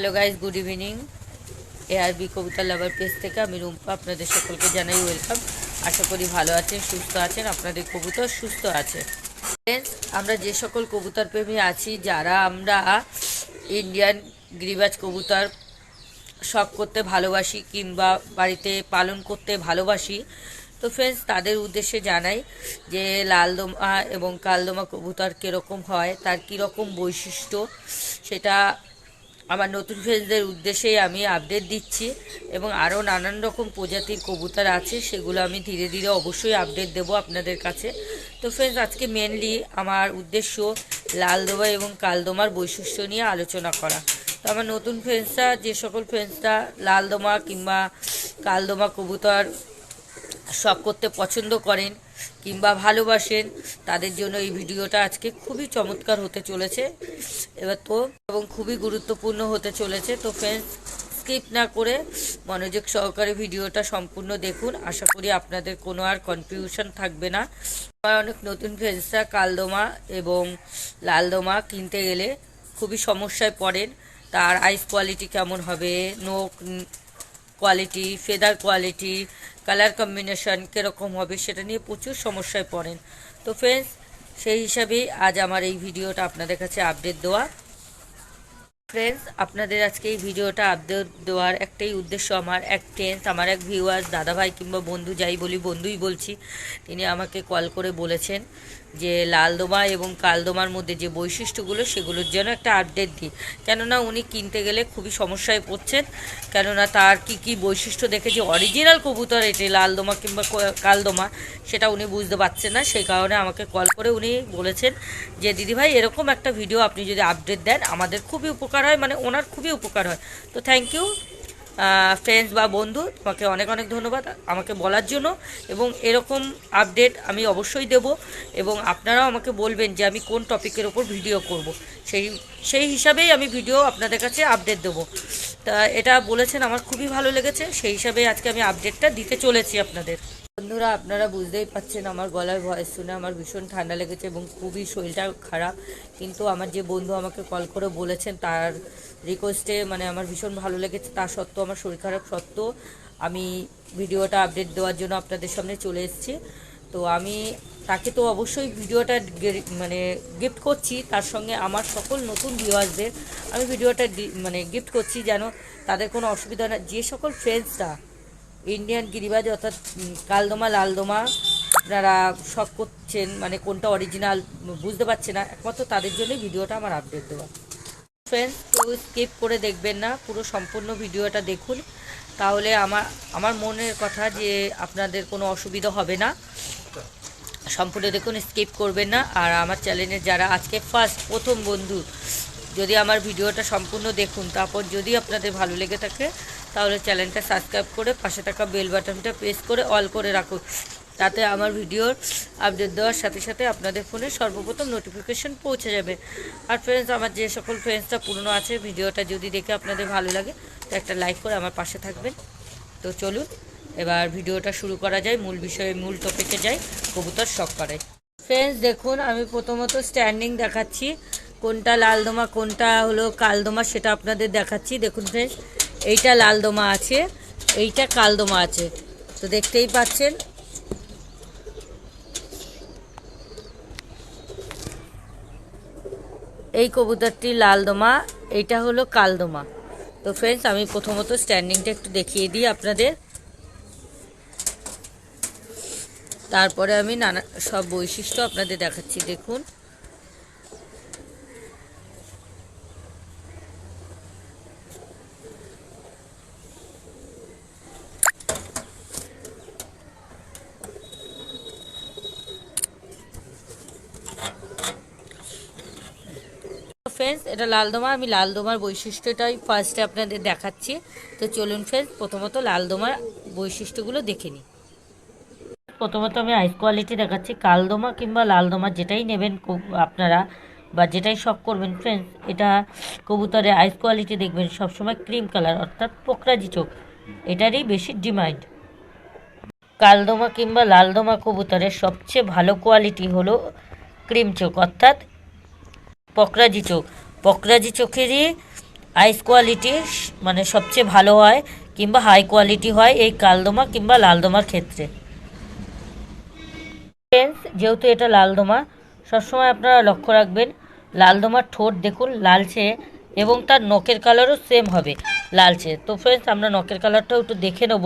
Hello guys good evening ARB কবিতা lover page থেকে আমি রুম্পা আপনাদের সকলকে জানাই ওয়েলকাম আশা করি ভালো আছেন, সুস্থ আছেন, আপনাদের কবুতর সুস্থ আছে। আমরা যে সকল কবুতর প্রেমী আছি, যারা আমরা ইন্ডিয়ান গিরিবাজ কবুতর শখ করতে ভালোবাসি কিংবা বাড়িতে পালন করতে ভালোবাসি, তো ফ্রেন্ডস তাদের উদ্দেশ্যে জানাই যে লালদমা এবং কালদমা কবুতর কীরকম হয়, তার কীরকম বৈশিষ্ট্য, সেটা আমার নতুন ফ্রেন্ডসদের উদ্দেশ্যেই আমি আপডেট দিচ্ছি এবং আরও নানান রকম প্রজাতির কবুতর আছে, সেগুলো আমি ধীরে ধীরে অবশ্যই আপডেট দেবো আপনাদের কাছে। তো ফ্রেন্ডস আজকে মেনলি আমার উদ্দেশ্য লালদোমা এবং কালদোমার বৈশিষ্ট্য নিয়ে আলোচনা করা। তো আমার নতুন ফ্রেন্ডসরা যে সকল ফ্রেন্ডসরা লালদোমা কিংবা কালদোমা কবুতর শখ করতে পছন্দ করেন কিংবা ভালোবাসেন, তাদের জন্য এই ভিডিওটা আজকে খুবই চমৎকার হতে চলেছে। এবার তো এবং খুবই গুরুত্বপূর্ণ হতে চলেছে। তো ফ্রেন্ডস স্কিপ না করে মনোযোগ সহকারে ভিডিওটা সম্পূর্ণ দেখুন। আশা করি আপনাদের কোনো আর কনফিউশন থাকবে না। আমার অনেক নতুন ফ্রেন্ডসরা কালদোমা এবং লালদোমা কিনতে গেলে খুবই সমস্যায় পড়েন। তার আইস কোয়ালিটি কেমন হবে? নোক quality feather quality colour combination কীরকম হবে সেটা নিয়ে প্রচুর সমস্যায় পড়েন। তো ফ্রেন্ডস সেই হিসাবেই আজ আমার এই ভিডিওটা আপনাদের কাছে আপডেট দেওয়া। ফ্রেন্ডস আপনাদের আজকে এই ভিডিওটা আপডেট দেওয়ার একটাই উদ্দেশ্য আমার, এক ফ্রেন্ডস আমার এক ভিউয়ার্স দাদাভাই কিংবা বন্ধু, যাই বলি বন্ধুই বলছি, তিনি আমাকে কল করে বলেছেন যে লালদোমা এবং কালদোমার মধ্যে যে বৈশিষ্ট্যগুলো, সেগুলোর যেন একটা আপডেট দিই। কেননা উনি কিনতে গেলে খুবই সমস্যায় পড়ছেন। কেননা তার কি কি বৈশিষ্ট্য দেখে যে অরিজিনাল কবুতর এটি, লালদোমা কিংবা কালদোমা, সেটা উনি বুঝতে পারছেন না। সেই কারণে আমাকে কল করে উনি বলেছেন যে, দিদিভাই, এরকম একটা ভিডিও আপনি যদি আপডেট দেন, আমাদের খুবই উপকার হয়। মানে ওনার খুবই উপকার হয়। তো থ্যাংক ইউ ফ্রেন্ডস বা বন্ধু, তোমাকে অনেক অনেক ধন্যবাদ আমাকে বলার জন্য। এবং এরকম আপডেট আমি অবশ্যই দেব এবং আপনারাও আমাকে বলবেন যে আমি কোন টপিকের ওপর ভিডিও করব। সেই সেই হিসাবেই আমি ভিডিও আপনাদের কাছে আপডেট দেবো। তা এটা বলেছেন, আমার খুবই ভালো লেগেছে। সেই হিসাবে আজকে আমি আপডেটটা দিতে চলেছি আপনাদের। বন্ধুরা, আপনারা বুঝতেই পাচ্ছেন আমার গলায় ভয়েস শুনে আমার ভীষণ ঠান্ডা লেগেছে এবং খুবই শরীরটা খারাপ। কিন্তু আমার যে বন্ধু আমাকে কল করে বলেছেন, তার রিকোয়েস্টে মানে আমার ভীষণ ভালো লেগেছে, তা সত্ত্বেও আমার শরীর খারাপ সত্ত্বেও আমি ভিডিওটা আপডেট দেওয়ার জন্য আপনাদের সামনে চলে এসেছি। তো আমি তাকে তো অবশ্যই ভিডিওটা মানে গিফট করছি, তার সঙ্গে আমার সকল নতুন ভিউয়ার্সদের আমি ভিডিওটা মানে গিফট করছি যেন তাদের কোনো অসুবিধা না, যে সকল ফ্রেন্ডসরা ইন্ডিয়ান গিরিবাজ অর্থাৎ কালদোমা, লালদোমা আপনারা শখ করছেন মানে কোনটা অরিজিনাল বুঝতে পারছে না, একমাত্র তাদের জন্যই ভিডিওটা আমার আপডেট দেওয়া। ফ্রেন্ডস কেউ স্কিপ করে দেখবেন না, পুরো সম্পূর্ণ ভিডিওটা দেখুন। তাহলে আমার আমার মনের কথা যে আপনাদের কোনো অসুবিধা হবে না। সম্পূর্ণ দেখুন স্কিপ করবেন না। আর আমার চ্যানেলের যারা আজকে ফার্স্ট প্রথম বন্ধু, যদি আমার ভিডিওটা সম্পূর্ণ দেখুন, তারপর যদি আপনাদের ভালো লেগে থাকে, তাহলে চ্যানেলটা সাবস্ক্রাইব করে পাশে থাকা বেল বাটনটা প্রেস করে অল করে রাখুন। তাতে আমার ভিডিওর আপডেট দেওয়ার সাথে সাথে আপনাদের ফোনে সর্বপ্রথম নোটিফিকেশন পৌঁছে যাবে। আর ফ্রেন্ডস আমার যে সকল ফ্রেন্ডসটা পুরনো আছে, ভিডিওটা যদি দেখে আপনাদের ভালো লাগে, তো একটা লাইক করে আমার পাশে থাকবেন। তো চলুন, এবার ভিডিওটা শুরু করা যায়, মূল বিষয়ে, মূল টপিকে যাই, কবুতর শখ করাই ফ্রেন্ডস দেখুন, আমি প্রথমত স্ট্যান্ডিং দেখাচ্ছি। কোনটা লালদোমা কোনটা হলো কালদোমা সেটা আপনাদের দেখাচ্ছি। দেখুন ফ্রেন্ডস এইটা লালদোমা আছে, এইটা কালদোমা আছে। তো দেখতেই পাচ্ছেন এই কবুতরটি লালদোমা এইটা হলো কাল দোমা। তো ফ্রেন্ডস আমি প্রথমত স্ট্যান্ডিংটা একটু দেখিয়ে দিই আপনাদের। তারপরে আমি নানা সব বৈশিষ্ট্য আপনাদের দেখাচ্ছি, দেখুন। ফ্রেন্ডস এটা লালদোমা, আমি লালদোমার বৈশিষ্ট্যটাই ফার্স্টে আপনাদের দেখাচ্ছি। তো চলুন ফ্রেন্ডস প্রথমত লালদোমার বৈশিষ্ট্যগুলো দেখে নিই। প্রথমত আমি আইস কোয়ালিটি দেখাচ্ছি। কালদোমা কিংবা লালদোমা যেটাই নেবেন আপনারা বা যেটাই শখ করবেন ফ্রেন্ডস এটা কবুতরের আইস কোয়ালিটি দেখবেন, সবসময় ক্রিম কালার অর্থাৎ পোকরাজি চোখ। এটারই বেশি ডিমান্ড কালদোমা কিংবা লালদোমা কবুতরের সবচেয়ে ভালো কোয়ালিটি হলো ক্রিম চোখ, অর্থাৎ পকরাজি চোখ। পকরাজি চোখেরই আইস কোয়ালিটি মানে সবচেয়ে ভালো হয় কিংবা হাই কোয়ালিটি হয় এই কালদমা কিংবা লালদমার ক্ষেত্রে। যেহেতু এটা লালদমা, সবসময় আপনারা লক্ষ্য রাখবেন, লালদমার ঠোঁট দেখুন লালচে এবং তার নখের কালারও সেম হবে লালচে। তো ফ্রেন্ডস আমরা নখের কালারটাও একটু দেখে নেব।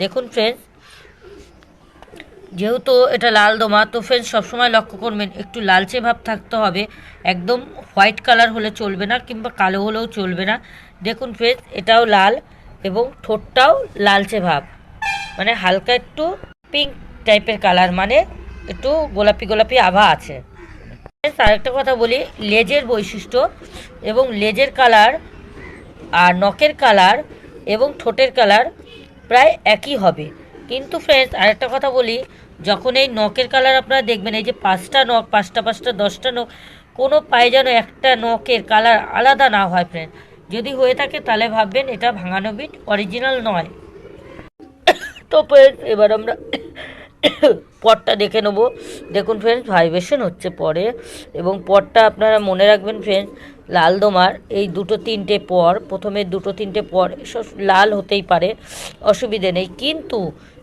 দেখুন ফ্রেন্ডস যেহেতু এটা লাল দোমা তো ফ্রেন্ডস সবসময় লক্ষ্য করবেন একটু লালচে ভাব থাকতে হবে। একদম হোয়াইট কালার হলে চলবে না কিংবা কালো হলেও চলবে না। দেখুন ফ্রেন্ডস এটাও লাল এবং ঠোঁটটাও লালচে ভাব। মানে হালকা একটু পিঙ্ক টাইপের কালার মানে একটু গোলাপি গোলাপি আভা আছে। Friends, আরেকটা কথা বলি লেজের বৈশিষ্ট্য এবং লেজের কালার আর নখের কালার এবং ঠোঁটের কালার প্রায় একই হবে। কিন্তু ফ্রেন্ডস আরেকটা কথা বলি, যখন এই নখের কালার আপনারা দেখবেন, এই যে পাঁচটা নখ, পাঁচটা পাঁচটা, দশটা নখ, কোনো পায়ে যেন একটা নখের কালার আলাদা না হয় ফ্রেন্ড যদি হয়ে থাকে, তাহলে ভাববেন এটা ভাঙানো বিট অরিজিনাল নয়। তো ফ্রেন্ডস এবার আমরা পটটা দেখে নেব। দেখুন ফ্রেন্ডস ভাইব্রেশন হচ্ছে পরে এবং পটটা আপনারা মনে রাখবেন ফ্রেন্ডস লাল দোমার এই দুটো তিনটে পর, প্রথমে দুটো তিনটে পর লাল হতেই পারে, অসুবিধে নেই। কিন্তু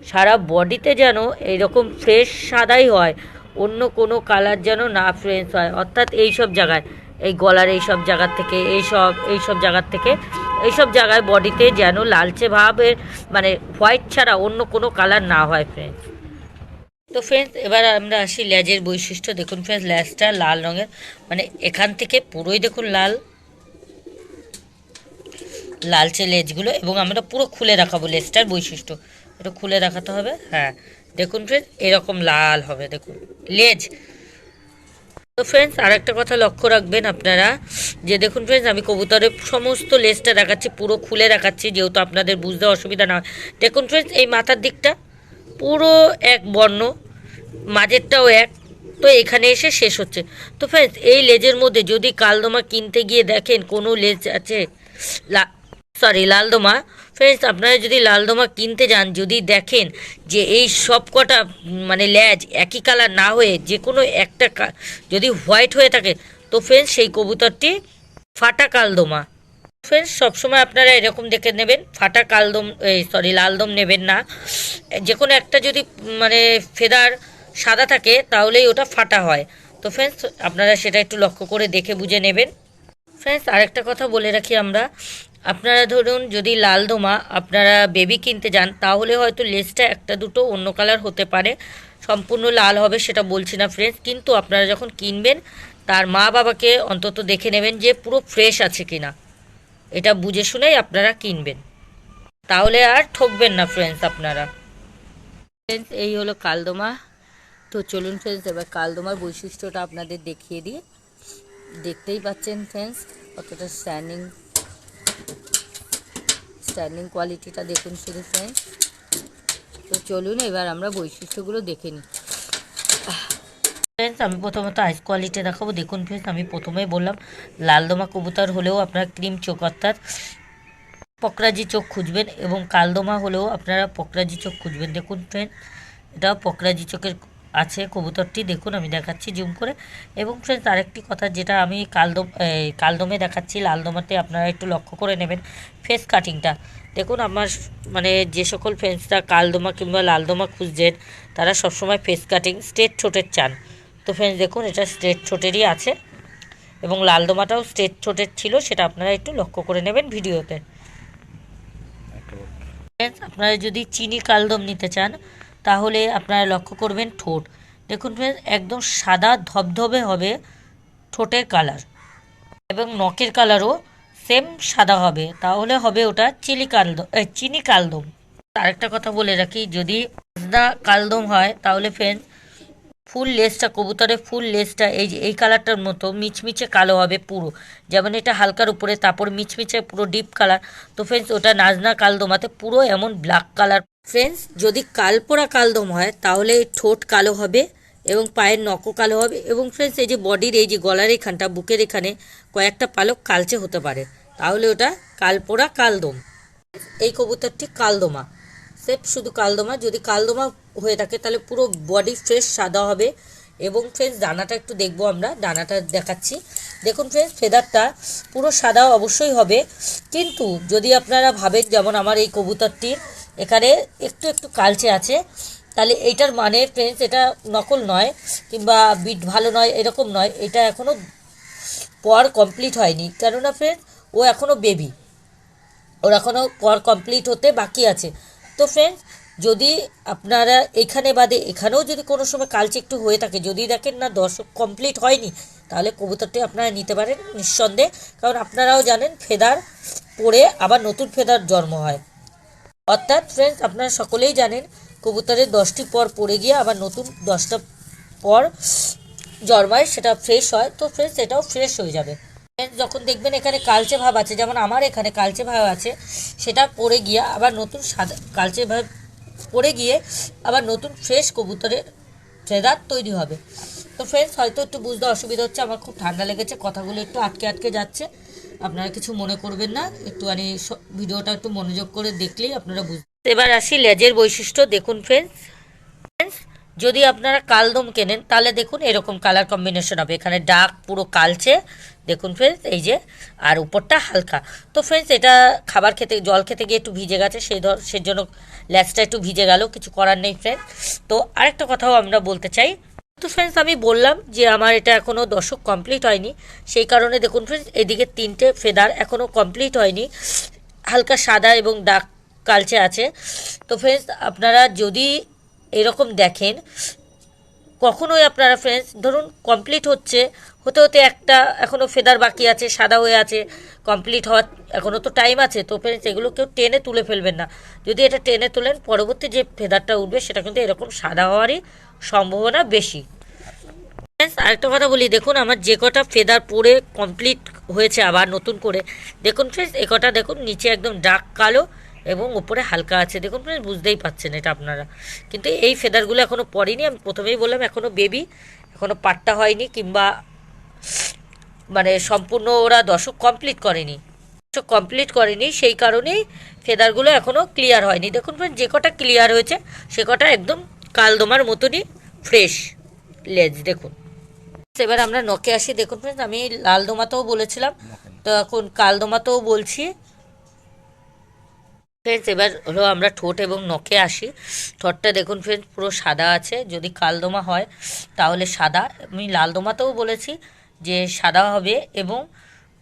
সারা বডিতে যেন এইরকম ফ্রেশ সাদাই হয়, অন্য কোনো কালার যেন না ফ্রেশ হয়। অর্থাৎ এই সব জায়গায়, এই গলার এই সব জায়গার থেকে এই সব এই সব জায়গার থেকে এই সব জায়গায় বডিতে যেন লালচে ভাবের মানে হোয়াইট ছাড়া অন্য কোনো কালার না হয় ফ্রেন্ডস তো ফ্রেন্ডস এবার আমরা আসি লেজের বৈশিষ্ট্য। দেখুন ফ্রেন্ডস লেজটা লাল রঙের মানে এখান থেকে পুরোই দেখুন লাল। লালচে লেজগুলো, এবং আমরা পুরো খুলে রাখাবো লেজটার বৈশিষ্ট্য। এটা খুলে রাখাতে হবে হ্যাঁ। দেখুন ফ্রেন্ডস এরকম লাল হবে, দেখুন। লেজ। তো ফ্রেন্ডস আরেকটা কথা লক্ষ্য রাখবেন আপনারা, যে দেখুন ফ্রেন্ডস আমি কবুতরের সমস্ত লেজটা দেখাচ্ছি, পুরো খুলে দেখাচ্ছি, যেহেতু আপনাদের বুঝতে অসুবিধা না দেখুন ফ্রেন্ডস এই মাথার দিকটা পুরো এক বর্ণ, মাঝেরটাও এক। তো এখানে এসে শেষ হচ্ছে। তো ফ্রেন্ডস এই লেজের মধ্যে যদি কালদমা কিনতে গিয়ে দেখেন কোনো লেজ আছে সরি লালদমা ফ্রেন্ডস আপনারা যদি লালদমা কিনতে যান, যদি দেখেন যে এই সব কটা মানে লেজ একই কালার না হয়ে যে কোনো একটা যদি হোয়াইট হয়ে থাকে, তো ফ্রেন্ডস সেই কবুতরটি ফাটা কালদমা। ফ্রেন্ডস সবসময় আপনারা এরকম দেখে নেবেন। ফাটা কালদম, এই সরি লালদম নেবেন না। যে কোনো একটা যদি মানে ফেদার সাদা থাকে, তাহলেই ওটা ফাটা হয়। তো ফ্রেন্ডস আপনারা সেটা একটু লক্ষ্য করে দেখে বুঝে নেবেন। ফ্রেন্ডস আরেকটা কথা বলে রাখি আমরা। আপনারা ধরুন, যদি লাল দোমা আপনারা বেবি কিনতে যান, তাহলে হয়তো লেসটা একটা দুটো অন্য কালার হতে পারে। সম্পূর্ণ লাল হবে সেটা বলছি না ফ্রেন্ডস কিন্তু আপনারা যখন কিনবেন, তার মা বাবাকে অন্তত দেখে নেবেন যে পুরো ফ্রেশ আছে কিনা। এটা বুঝে শুনেই আপনারা কিনবেন। তাহলে আর ঠকবেন না ফ্রেন্ডস আপনারা। ফ্রেন্ডস এই হলো কালদমা। তো চলুন ফ্রেন্ডস এবার কালদমার বৈশিষ্ট্যটা আপনাদের দেখিয়ে দিই। দেখতেই পাচ্ছেন ফ্রেন্ডস কতটা স্ট্যান্ডিং স্ট্যান্ডিং কোয়ালিটিটা দেখুন শুধু ফ্রেন্ডস তো চলুন এবার আমরা বৈশিষ্ট্যগুলো দেখে নিই। ফ্রেন্ডস আমি প্রথমত আইস কোয়ালিটি দেখাবো। দেখুন ফ্রেন্ডস আমি প্রথমেই বললাম, লালদমা কবুতর হলেও আপনারা ক্রিম চোখ অর্থাৎ পকরাজি চোখ খুঁজবেন এবং কালদমা হলেও আপনারা পকরাজি চোখ খুঁজবেন। দেখুন ফ্রেন্ড এটা পকরাজি চোখের আছে কবুতরটি। দেখুন, আমি দেখাচ্ছি জুম করে। এবং ফ্রেন্ডস আরেকটি কথা যেটা আমি কালদম কালদমে দেখাচ্ছি, লালদমাতে আপনারা একটু লক্ষ্য করে নেবেন ফেস কাটিংটা দেখুন, আমার মানে যে সকল ফ্রেন্ডসরা কালদমা কিংবা লালদমা খুঁজছেন, তারা সবসময় ফেস কাটিং স্ট্রেট ছোটের চান। তো ফ্রেন্ডস দেখুন এটা স্ট্রেট ছোটেরই আছে এবং লালদমাটাও স্ট্রেট ছোটের ছিল সেটা আপনারা একটু লক্ষ্য করে নেবেন ভিডিওতে। আপনারা যদি চিনি কালদম নিতে চান তাহলে আপনারা লক্ষ্য করবেন ঠোঁট। দেখুন friends, একদম সাদা ধবধবে হবে ঠোঁটের কালার এবং নখের কালারও সেম সাদা হবে। তাহলে হবে ওটা চিলি কালদম চিনি কালদম। আরেকটা কথা বলে রাখি যদি কালদম হয় তাহলে ফ্রেন্ড ফুল লেসটা, কবুতরের ফুল লেসটা, এই যে, এই কালারটার মতো মিচমিচে কালো হবে পুরো। যেমন এটা হালকার উপরে, তারপর মিচমিচে পুরো ডিপ কালার। তো ফ্রেন্ডস ওটা নাজনা কালদমাতে পুরো এমন ব্ল্যাক কালার। ফ্রেন্ডস যদি কালপোড়া কালদম হয়, তাহলে ঠোঁট কালো হবে এবং পায়ের নখও কালো হবে এবং ফ্রেন্ডস এই যে বডির, এই যে গলার এখানটা, বুকের এখানে কয়েকটা পালক কালচে হতে পারে। তাহলে ওটা কালপোড়া কালদম। এই কবুতরটি কালদমা। সেফ শুধু কালদমা। যদি কালদমা হয়ে থাকে, তাহলে পুরো বডি ফ্রেশ সাদা হবে। এবং ফ্রেন্ডস দানাটা একটু দেখব আমরা। ডানাটা দেখাচ্ছি। দেখুন ফ্রেন্ডস ফেদারটা পুরো সাদা অবশ্যই হবে। কিন্তু যদি আপনারা ভাবেন, যেমন আমার এই কবুতরটির এখানে একটু একটু কালচে আছে, তাহলে এইটার মানে ফ্রেন্ডস এটা নকল নয়, কিংবা বিট ভালো নয়, এরকম নয়। এটা এখনও পর কমপ্লিট হয়নি। কেননা ফ্রেন্ডস ও এখনও বেবি ওর এখনও পর কমপ্লিট হতে বাকি আছে। তো ফ্রেন্ডস যদি আপনারা এখানে বাদে এখানেও যদি কোনো সময় কালচে একটু হয়ে থাকে, যদি দেখেন না দর্শক কমপ্লিট হয়নি, তাহলে কবুতরটি আপনারা নিতে পারেন নিঃসন্দেহে। কারণ আপনারাও জানেন ফেদার পড়ে আবার নতুন ফেদার জন্ম হয়। অর্থাৎ ফ্রেন্ডস আপনারা সকলেই জানেন কবুতরের দশটি পর পড়ে গিয়ে আবার নতুন দশটা পর জন্মায়, সেটা ফ্রেশ হয়। তো ফ্রেন্ডস এটাও ফ্রেশ হয়ে যাবে। যখন দেখবেন এখানে কালচে ভাব আছে, যেমন আমার এখানে কালচে ভাব আছে, সেটা পড়ে গিয়ে আবার নতুন সাদা কালচে ভাব পড়ে গিয়ে আবার নতুন ফ্রেশ কবুতরের ফেদার তৈরি হবে। তো ফ্রেন্ডস হয়তো একটু বুঝতে অসুবিধা হচ্ছে, আমার খুব ঠান্ডা লেগেছে, কথাগুলো একটু আটকে আটকে যাচ্ছে। আপনারা কিছু মনে করবেন না, একটুখানি ভিডিওটা একটু মনোযোগ করে দেখলেই আপনারা বুঝতে এবার আসি লেজের বৈশিষ্ট্য, দেখুন ফ্রেন্ডস ফ্রেন্ডস যদি আপনারা কালদম কেনেন, তাহলে দেখুন এরকম কালার কম্বিনেশন হবে। এখানে ডার্ক পুরো কালচে দেখুন ফ্রেন্ডস এই যে, আর উপরটা হালকা। তো ফ্রেন্ডস এটা খাবার খেতে, জল খেতে গিয়ে একটু ভিজে গেছে, সেই ধর, সেই জন্য ল্যাচটা একটু ভিজে গেল, কিছু করার নেই ফ্রেন্ড তো আরেকটা কথাও আমরা বলতে চাই। তো ফ্রেন্ডস আমি বললাম যে আমার এটা এখনও দশক কমপ্লিট হয়নি, সেই কারণে দেখুন ফ্রেন্ডস এদিকে তিনটে ফেদার এখনও কমপ্লিট হয়নি। হালকা সাদা এবং ডার্ক কালচে আছে। তো ফ্রেন্ডস আপনারা যদি এরকম দেখেন কখনোই আপনারা ফ্রেন্ডস ধরুন কমপ্লিট হচ্ছে, হতে হতে একটা এখনও ফেদার বাকি আছে, সাদা হয়ে আছে কমপ্লিট হওয়ার এখনও তো টাইম আছে, তো ফ্রেন্ডস এগুলো কেউ টেনে তুলে ফেলবেন না। যদি এটা টেনে তোলেন, পরবর্তী যে ফেদারটা উঠবে, সেটা কিন্তু এরকম সাদা হওয়ারই সম্ভাবনা বেশি। ফ্রেন্ডস আরেকটা কথা বলি, দেখুন আমার যে কটা ফেদার পরে কমপ্লিট হয়েছে আবার নতুন করে। দেখুন ফ্রেন্ডস এ কটা দেখুন, নিচে একদম ডার্ক কালো এবং উপরে হালকা আছে। দেখুন ফ্রেন্ডস বুঝতেই পাচ্ছেন এটা আপনারা। কিন্তু এই ফেদারগুলো এখনও পড়েনি। আমি প্রথমেই বললাম এখনও বেবি এখনও পাট্টা হয়নি কিংবা মানে সম্পূর্ণ ওরা দশক কমপ্লিট করেনি। দশক কমপ্লিট করেনি সেই কারণেই ফেদারগুলো এখনও ক্লিয়ার হয়নি। দেখুন ফ্রেন্ড যে কটা ক্লিয়ার হয়েছে সে কটা একদম কালদমার মতনই ফ্রেশ লেজ দেখুন। এবার আমরা নখে আসি। দেখুন ফ্রেন্ডস আমি লাল দোমাতেও বলেছিলাম। তো এখন কাল দোমাতেও বলছি ফ্রেন্ডস এবার হলো আমরা ঠোঁট এবং নখে আসি। ঠোঁটটা দেখুন ফ্রেন্ডস পুরো সাদা আছে। যদি কালদোমা হয়, তাহলে সাদা। আমি লাল দোমাতেও বলেছি যে সাদা হবে এবং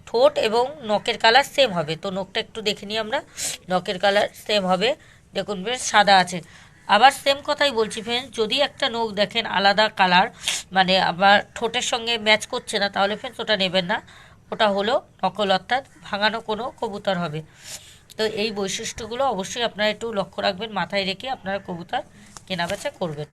ঠোঁট এবং নখের কালার সেম হবে। তো নখটা একটু দেখে নিই আমরা। নখের কালার সেম হবে। দেখুন ফ্রেন্ডস সাদা আছে। আবার সেম কথাই বলছি ফ্রেন্ডস যদি একটা নখ দেখেন আলাদা কালার মানে আবার ঠোঁটের সঙ্গে ম্যাচ করছে না, তাহলে ফ্রেন্ডস ওটা নেবেন না। ওটা হলো নকল, অর্থাৎ ভাঙানো কোনো কবুতর হবে। তো এই বৈশিষ্ট্যগুলো অবশ্যই আপনারা একটু লক্ষ্য রাখবেন মাথায় রেখে আপনারা কবুতর কেনাবেচা করবেন।